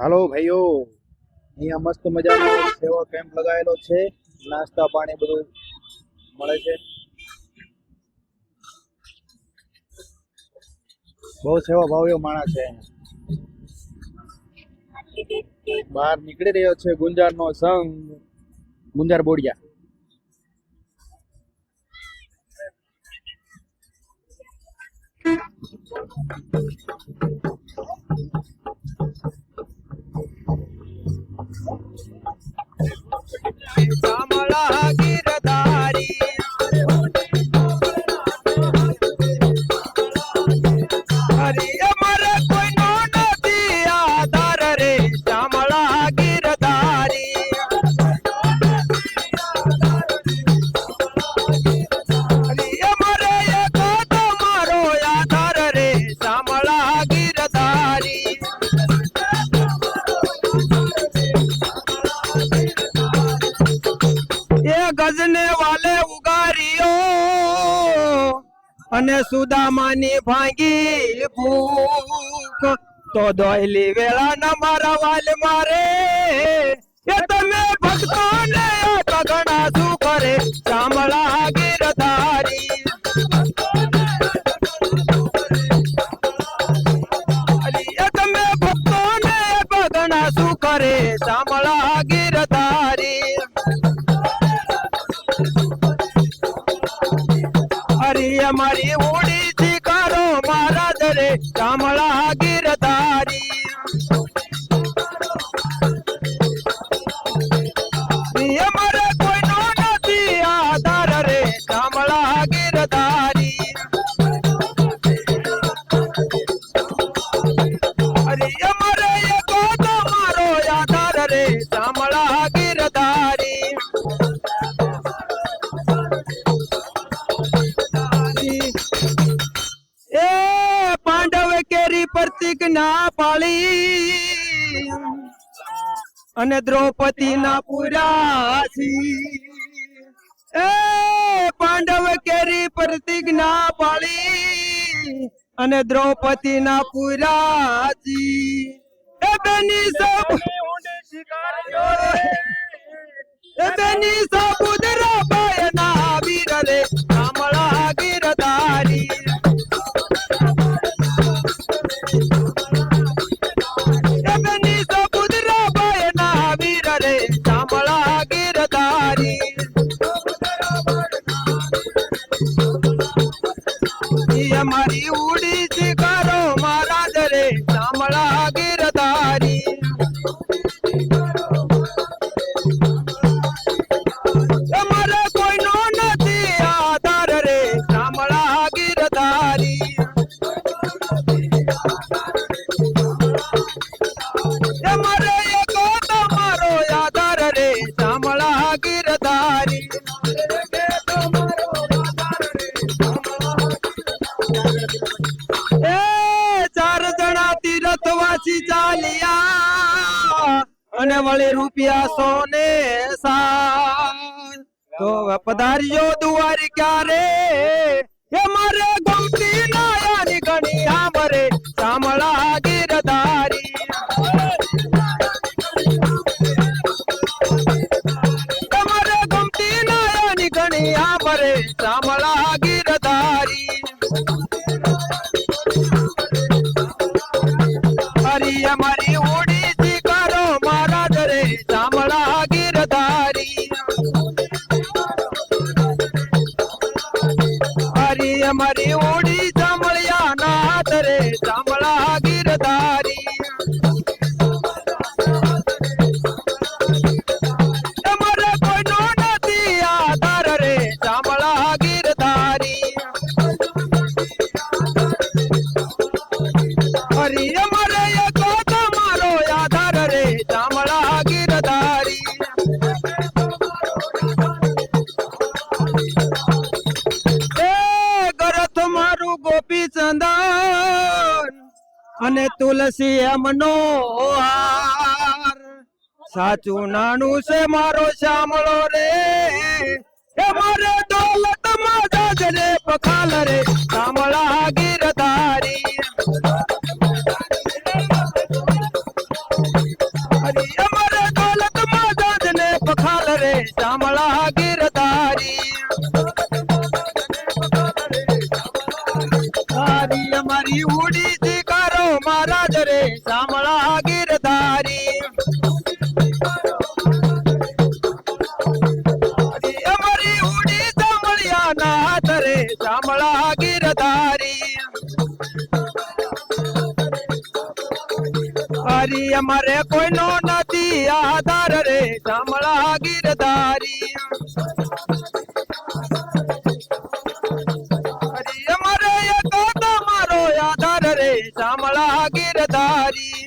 હાલો ભાઈઓ, અહીંયા મસ્ત મજાનો સેવા કેમ્પ લગાવેલો છે. નાસ્તા પાણી બધું મળે છે. બહુ સેવા ભાવ્યો માણસ છે. બહાર નીકળી રહ્યો છે ગુંજાર નો સંઘ, ગુંજાર બોડિયા. શામળા Okay. અને સુદામાની ભાંગી ભૂખ. તો દોયલી વેળા ના મારા વાલ મારે. એ તમે ભક્તો ને ઘણા શું કરે? સાંભળા ગીરધારી ના પાળી. અને દ્રૌપદી ના પુરાસી એ પાંડવ કેરી પ્રતિજ્ઞા પાળી. અને દ્રૌપદી ના પુરાસી એ બેની સબ એ બેની સબુદરા બાયના વીર રે વળી રૂપિયા સોને તો પધાર્યો દુવારી ક્યારે? એ મારે ગમતી નાયાની ગણી આમરે શામળા ગીરધારી. તમારે ગમતી નાયાની ગણી આમરે શામળા અમારી તુલસી એમનો હાર. સાચું નાનું છે મારો શ્યામળો રે. એ મારે દોલતમાં જાજરે રે. શામળા ગીરધારી અમારે દોલતમાં પખાલ રે. શામળા ગીરધારી મારી ઉડી હરી અમારે કોઈનો નથી આધાર રે. શામળા ગીરધારી. અમારે આધાર રે. શામળા ગીરધારી.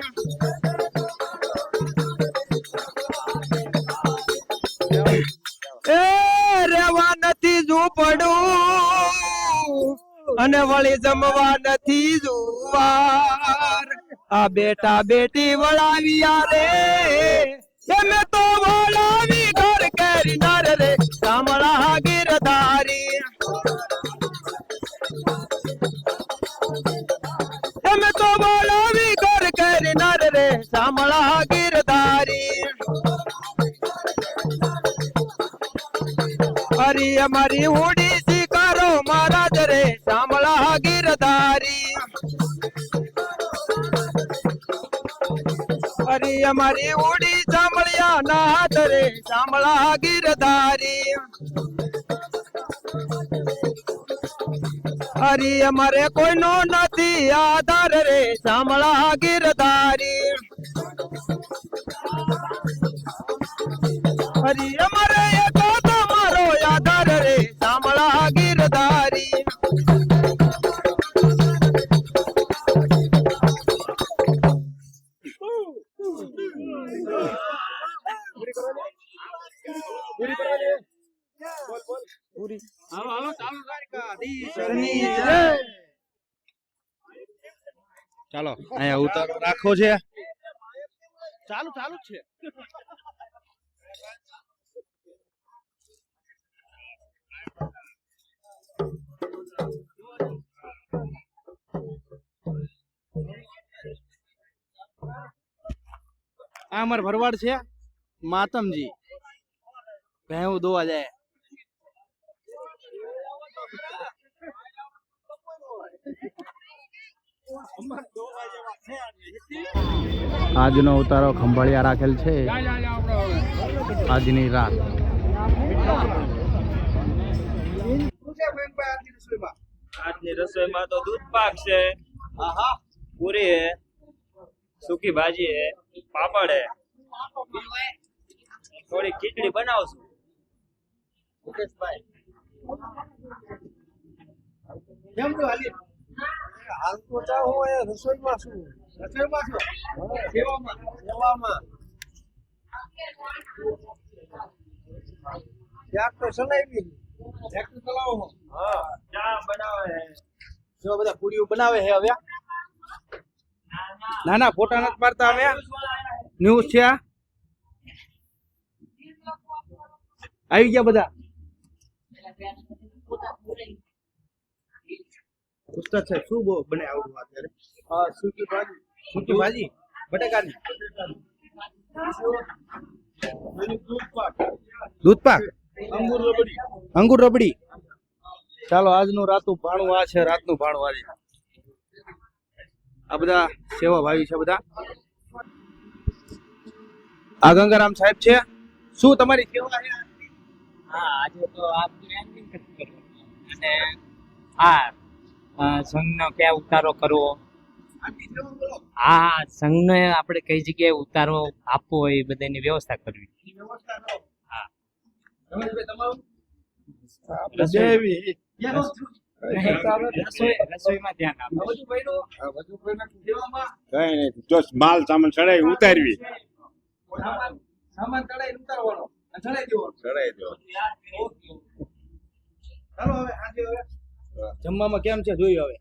એ રેવા નથી ઝૂંપડું અને વળી જમવા નથી જુવાર આ બેટા બેટી વળાવ્યા રે. એમે તો વળાવી ઘર કેરી નર રે. કામળા ગીરધારી એમે તો વળાવી ઘર કેરી નર રે. કામળા ગીરધારી અરી અમારી ઉડી શિકારો મહારાજ રે. શામળા ગીરધારી હરી અમારી ઉડી ચામળિયા નાથ રે ચામળા ગીરધારી. હરી અમારે કોઈનો નથી આધાર રે ચામળા ગીરધારી. હરી અમારે એક તમારો આધાર રે ચામળા ગીરધારી. ચાલો. અહીંયા ઉતારો રાખો છે. ચાલુ ચાલુ છે. આ અમાર ભરવાડ છે માતમજી. ભેહું દોવા જાય. આજનો ઉતારો ખંભાળિયા રાખેલ છે. આજની રાત. આજની રસોઈમાં? તો દૂધ પાક છે. પૂરી હે સૂકી ભાજી હે પાપડ હે. થોડી ખીચડી બનાવશું. કેમ છો હાલી? હાલ તો ચા હું અહીંયા રસોઈમાં છું રસોઈમાં છો સેવામાં સેવામાં. ક્યાંક તો ચલાવી ક્યાંક તો ચલાવો હા ચા બનાવે જો બધા પૂરીઓ બનાવે છે હવે. ના ના ફોટા નથી પાડતા હવે ન્યૂઝ છે આવી ગયા બધા. ઉસ્તાદ સાહેબ શું બહુ બને આવડું અત્યારે હા સૂકી ભાજી. સૂકી ભાજી? બટાકાની? દૂધ પાક. અંગુર રબડી. અંગુર રબડી? ચાલો આજનું રાતનું ભાણું આ છે રાતનું ભાણું આજે. આ બધા સેવા ભાવી છે બધા. આ ગંગારામ સાહેબ છે. શું તમારી સેવા છે? હા આજે તો કરવાનું. અને હા સંઘનો ક્યાં ઉતારો કરવો. હા સંઘને આપણે કઈ જગ્યાએ ઉતારો આપવો હોય એ બધાની વ્યવસ્થા કરવી. માલ સામાન ચડાવી ઉતારવી. સામાન ચડાવી ઉતારવાનો ચડાવી દેવો ચડાવી દેવો ચાલો હવે આજે હવે જમવામાં કેમ છે? જોયું હવે.